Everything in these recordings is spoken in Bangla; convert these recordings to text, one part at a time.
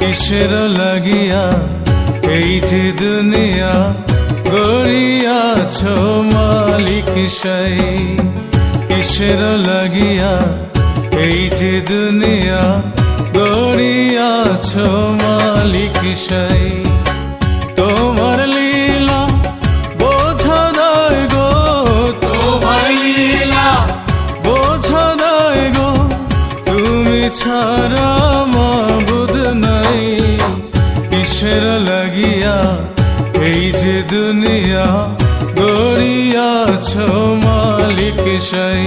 কিসের লাগিয়া এই যে দুনিয়া গড়িয়াছ মালিক সাই। কিসের লাগিয়া এই যে দুনিয়া গড়িয়াছ মালিক সাই। তোমার লীলা বোঝা দায় গো। তোমার লীলা বোঝা দায় গো। তুমি ছাড়া মাবুদ নাই। কিসের লাগিয়া এই যে দুনিয়া গড়িয়াছ মালিক সাই।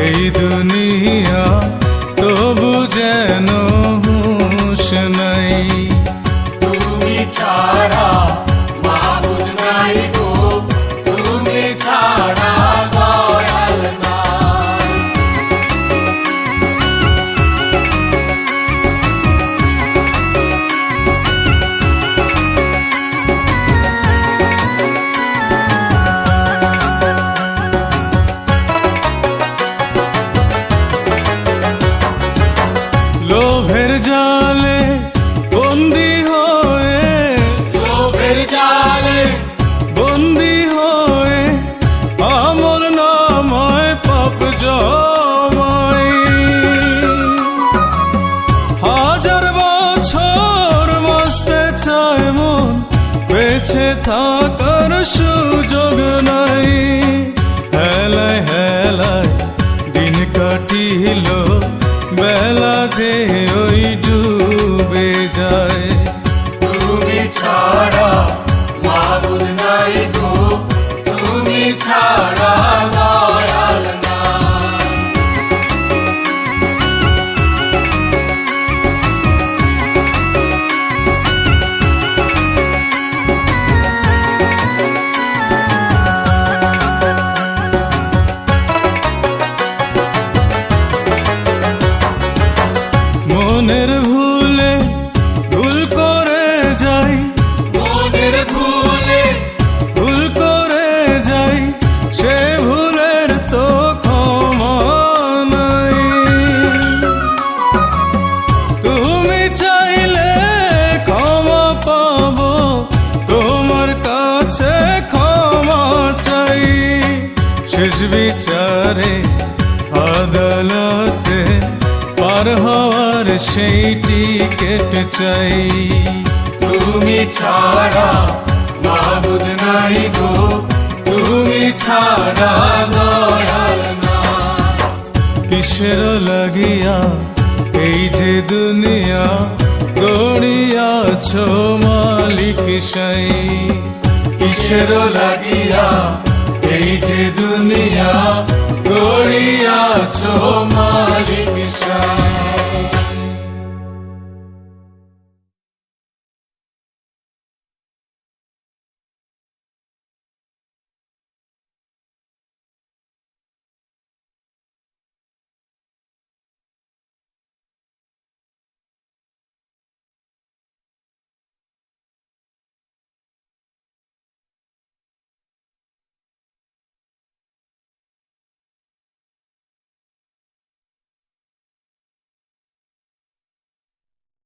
এই দুনিয়া তবু যেন ডুবে যায়? তুমি ছাড়া মাবুদ নাই গো। তুমি ছাড়া দয়াল মনের ভুলে সে ভুলের তো ক্ষমা নাই। তুমি চাইলে ক্ষমা পাবো, তোমার কাছে ক্ষমা চাই। শেষ বিচারে আদালতে পার হওয়ার সেই টিকেট চাই। তুমি ছাড়া মাবুদ নাই গো। ছাড়া দয়াল নাই কিসের লাগিয়া এই যে দুনিয়া গড়িয়াছ মালিক সাই? কিসের লাগিয়া এই যে দুনিয়া গড়িয়াছো মালিক